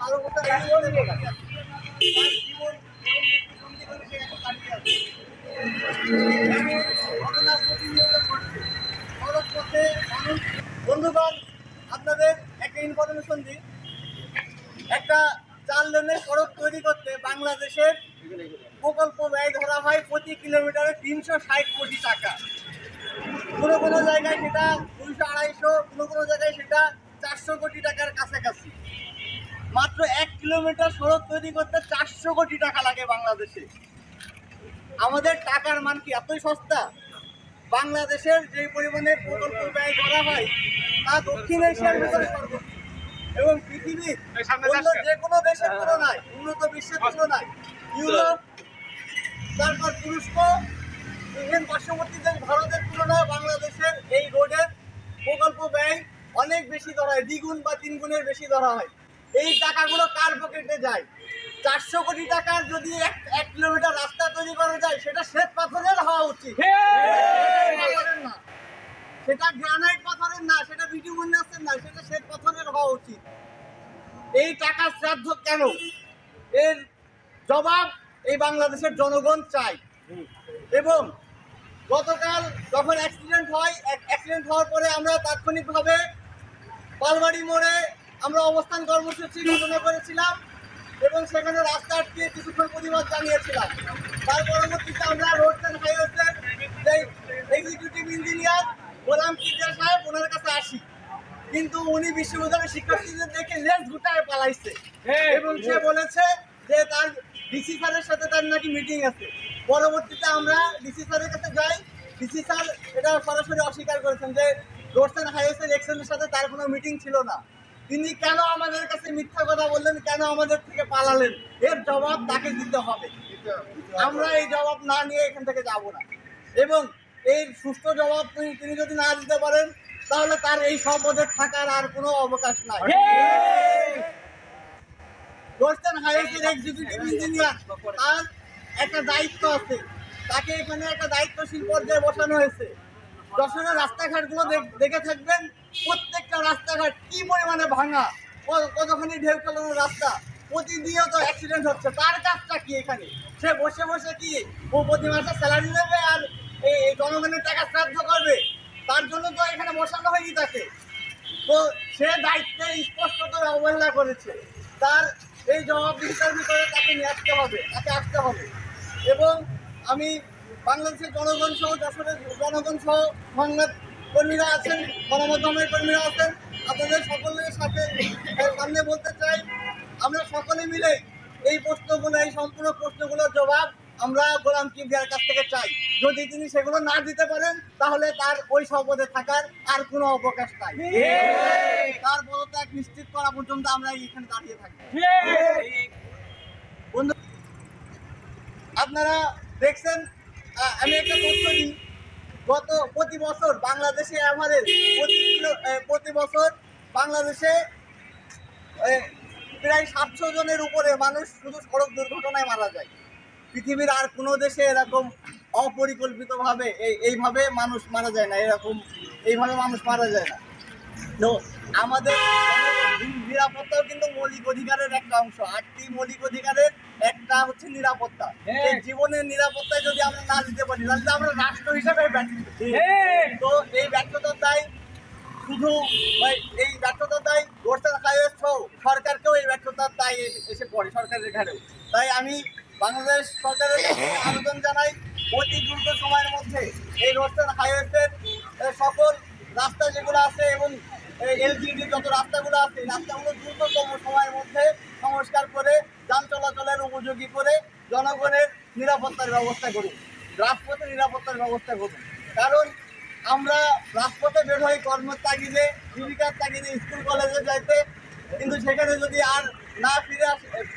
মানবতা এমন ঘটনা বন্ধুগণ, আপনাদের একটা ইনফরমেশন দিই। একটা চার লেনের সড়ক তৈরি করতে বাংলাদেশের প্রকল্প ব্যয় ধরা হয় প্রতি কিলোমিটারে তিনশো ষাট কোটি টাকা। কোনো কোনো জায়গায় সেটা দুইশো আড়াইশো, কোনো কোনো জায়গায় সেটা চারশো কোটি টাকার কাছাকাছি। মাত্র এক কিলোমিটার সড়ক তৈরি করতে চারশো কোটি টাকা লাগে বাংলাদেশে। আমাদের টাকার মান কি এতই সস্তা? বাংলাদেশের যে পরিমাণে প্রকল্প ব্যয় করা হয় তা দক্ষিণ এশিয়ার ভিতরে সর্বোচ্চ। এবং পৃথিবীর অন্য যে কোনো দেশের তুলনায় উন্নত বিশ্বের তুলনায় ইউরোপ তারপর তুরস্ক ইভেন পার্শ্ববর্তী দেশ ভারতের তুলনায় বাংলাদেশের এই রোডের প্রকল্প ব্যয় অনেক বেশি ধরা হয় দ্বিগুণ বা তিন গুণের বেশি ধরা হয়। এই টাকাগুলো কার পকেটে যায়? চারশো কোটি টাকার যদি এক কিলোমিটার রাস্তা তৈরি করা যায় সেটা শ্বেত পাথরের হওয়া উচিত। না। সেটা গ্রানাইট পাথরের না সেটা বিটি উন্নয়সের না সেটা শ্বেত পাথরের হওয়া উচিত। এই টাকার শ্রাদ্ধ কেন? এর জবাব এই বাংলাদেশের জনগণ চায়। এবং গতকাল যখন অ্যাক্সিডেন্ট হয় অ্যাক্সিডেন্ট হওয়ার পরে আমরা তাৎক্ষণিকভাবে পালবাড়ি মোড়ে আমরা অবস্থান কর্মসূচি ঘোষণা করেছিলাম এবং সেখানে রাস্তা আটকে কিছুক্ষণ প্রতিবাদ জানিয়েছিলাম তার পরবর্তীতে আমরা রোড অ্যান্ড হাইওয়েসের যে এক্সিকিউটিভ ইঞ্জিনিয়ার গোলাম কিদ্দার সাহেব ওনার কাছে আসি। কিন্তু উনি বিশ্ববিদ্যালয়ের শিক্ষার্থীদের দেখে লেজ গুটায় পালাইছে। এবং সে বলেছে যে তার ডিসি স্যারের সাথে তার নাকি মিটিং আছে। পরবর্তীতে আমরা ডিসি স্যারের কাছে যাই। ডিসি স্যার এটা সরাসরি অস্বীকার করেছেন যে রোডস অ্যান্ড হাইওয়েসের এক্সেলের সাথে তার কোনো মিটিং ছিল না। তিনি কেন আমাদের কাছে মিথ্যা কথা বললেন? কেন আমাদের থেকে পালালেন? এর জবাব তাকে দিতে হবে। আমরা এই জবাব না নিয়ে এখান থেকে যাব না। এবং এই সুষ্ঠু জবাব তিনি যদি না দিতে পারেন তাহলে তার এই সম্পদে থাকার আর কোনো অবকাশ নাই। ওয়েস্টার্ন হাইওয়েজের এক্সিকিউটিভ ইঞ্জিনিয়ার তার একটা দায়িত্ব আছে। তাকে এখানে একটা দায়িত্বশীল পর্যায়ে বসানো হয়েছে। যশোরের রাস্তাঘাটগুলো দেখে থাকবেন। প্রত্যেকটা রাস্তাঘাট কি পরিমাণে ভাঙা? কতখানি ঢেউ খেলানো রাস্তা প্রতিনিয়ত অ্যাক্সিডেন্ট হচ্ছে। তার কাজটা কি এখানে? সে বসে বসে কি ও প্রতি মাসে স্যালারি নেবে আর এই জনগণের টাকা শ্রাদ্ধ করবে? তার জন্য তো এখানে বসানো হয়নি তাকে। তো সে দায়িত্বে স্পষ্টত অবহেলা করেছে। তার এই জবাবদিহিতার ভিতরে তাকে নিয়ে আসতে হবে, তাকে আসতে হবে। এবং আমি বাংলাদেশের জনগণ সহ, যশোরের জনগণ সহ, সংবাদ কর্মীরা আছেন, গণমাধ্যমের কর্মীরা আছেন। আপনাদের সকলের সাথে সামনে বলতে চাই, আমরা সকলে মিলে এই প্রশ্নগুলো, এই সম্পূর্ণ প্রশ্নগুলোর জবাব আমরা গোলাম কিবরিয়ার কাছ থেকে চাই। যদি তিনি সেগুলো না দিতে পারেন, তাহলে তার ওই সম্পদে থাকার আর কোনো অবকাশ নাই। তার পদত্যাগ নিশ্চিত করা পর্যন্ত আমরা এখানে দাঁড়িয়ে বন্ধু, আপনারা দেখছেন আমি একটা তথ্য দিই। গত প্রতি বছর বাংলাদেশে আমাদের প্রতি প্রতি বছর বাংলাদেশে প্রায় সাতশো জনের উপরে মানুষ শুধু সড়ক দুর্ঘটনায় মারা যায়। পৃথিবীর আর কোনো দেশে এরকম অপরিকল্পিতভাবে এই, এইভাবে মানুষ মারা যায় না, এরকম এইভাবে মানুষ মারা যায় না। তো আমাদের নিরাপত্তাও কিন্তু মৌলিক অধিকারের একটা অংশ। আটটি মৌলিক অধিকারের একটা হচ্ছে নিরাপত্তা। হ্যাঁ। এই জীবনের নিরাপত্তা যদি আমরা না দিতে পারি তাহলে আমরা রাষ্ট্র হিসেবে ব্যর্থ তো এই ব্যর্থতার দায় শুধু এই ব্যর্থতার দায় রোডসার হাইওয়ে সরকারকেও এই ব্যর্থতার দায় এসে- পড়ে সরকারের ঘাড়েও তাই আমি বাংলাদেশ সরকারের আবেদন জানাই অতি দ্রুত সময়ের মধ্যে এই রোডসার হাইওয়েসের সকল রাস্তা যেগুলো আছে এবং এলজিডি যত রাস্তাগুলো আছে রাস্তাগুলো দ্রুততম সময়ের মধ্যে সংস্কার করে, যান চলাচলের উপযোগী করে জনগণের নিরাপত্তার ব্যবস্থা করুন রাজপথে নিরাপত্তার ব্যবস্থা করুন। কারণ আমরা রাজপথে বের হই কর্মের তাগিদে, জীবিকার তাগিদে স্কুল, কলেজে যাইতে, কিন্তু সেখানে যদি আর না ফিরে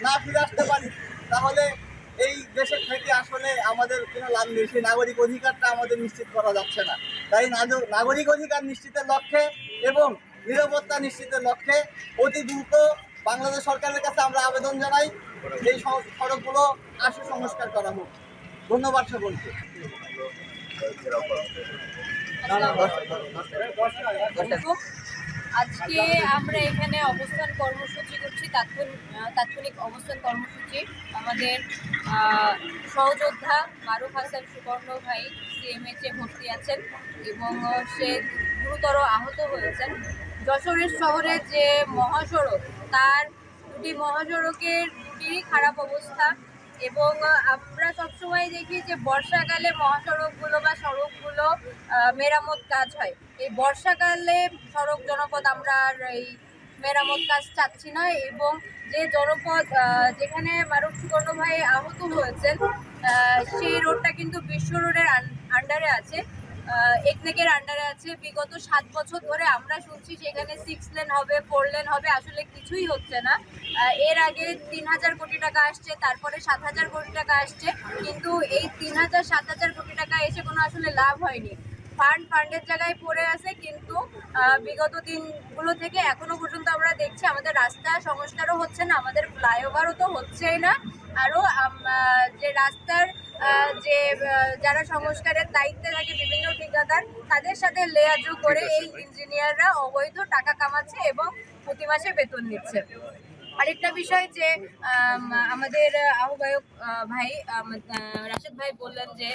না ফিরে আসতে পারি, তাহলে এই দেশের থেকে আসলে আমাদের কোনো লাভ নেই। সেই নাগরিক অধিকারটা আমাদের নিশ্চিত করা যাচ্ছে না। তাই নাগ- নাগরিক অধিকার নিশ্চিতের লক্ষ্যে এবং নিরাপত্তা নিশ্চিতের লক্ষ্যে অতি দ্রুত বাংলাদেশ সরকারের কাছে আমরা আবেদন জানাই এই সড়কগুলো আশু সংস্কার করা হোক। ধন্যবাদ সকলকে। আজকে আমরা এখানে অবস্থান কর্মসূচি করছি তাৎক্ষণিক অবস্থান কর্মসূচি। আমাদের সহযোদ্ধা মারুফ হাসান সুবর্ণ ভাই সিএমএইচ এ ভর্তি আছেন এবং সে গুরুতর আহত হয়েছেন। যশোরের শহরে যে মহাসড়ক, তার দুটি মহাসড়কের দুটিরই খারাপ অবস্থা এবং আমরা সবসময় দেখি যে বর্ষাকালে মহাসড়কগুলো বা সড়কগুলো মেরামত কাজ হয়। এই বর্ষাকালে সড়ক জনপদ আমরা আর এই মেরামত কাজ চাচ্ছি না এবং যে জনপদ যেখানে মারুফ সুবর্ণ ভাই আহত হয়েছেন সেই রোডটা কিন্তু বিশ্ব রোডের আন্ডারে আছে। একনেকের আন্ডারে আছে। বিগত সাত বছর ধরে আমরা শুনছি সেখানে সিক্স লেন হবে ফোর লেন হবে, আসলে কিছুই হচ্ছে না। এর আগে তিন হাজার কোটি টাকা আসছে, তারপরে সাত হাজার কোটি টাকা আসছে, কিন্তু এই তিন হাজার, সাত হাজার কোটি টাকা এসে কোনো আসলে লাভ হয়নি। ফান্ড ফান্ডের জায়গায় পড়ে আছে, কিন্তু বিগত দিনগুলো থেকে এখনও পর্যন্ত আমরা দেখছি আমাদের রাস্তা সংস্কারও হচ্ছে না, আমাদের ফ্লাইওভারও তো হচ্ছেই না। আরও যে রাস্তার যে যারা সংস্কারের দায়িত্বে থাকে বিভিন্ন ঠিকাদার তাদের সাথে লেয়াজু করে এই ইঞ্জিনিয়াররা অবৈধ টাকা কামাচ্ছে এবং প্রতি মাসে বেতন নিচ্ছে। আরেকটা বিষয় যে আম, আমাদের আহ্বায়ক আহ, ভাই রাশেদ ভাই বললেন যে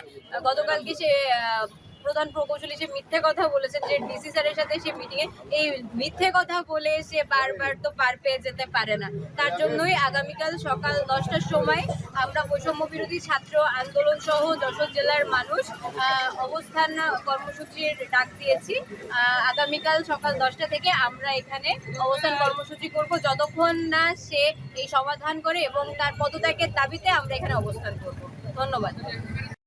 গতকালকে সে আহ, প্রধান প্রকৌশলী সে মিথ্যে কথা বলেছেন, যে ডিসি স্যারের সাথে সে মিটিংয়ে এই মিথ্যে কথা বলে সে বারবার তো পার পেয়ে যেতে পারে না। তার জন্যই আগামীকাল সকাল দশটার সময় আমরা বৈষম্য বিরোধী ছাত্র আন্দোলন সহ যশোর জেলার মানুষ অবস্থান কর্মসূচির ডাক দিয়েছি। আগামীকাল সকাল দশটা থেকে আমরা এখানে অবস্থান কর্মসূচি করব। যতক্ষণ না সে এই সমাধান করে এবং তার পদত্যাগের দাবিতে আমরা এখানে অবস্থান করব। ধন্যবাদ।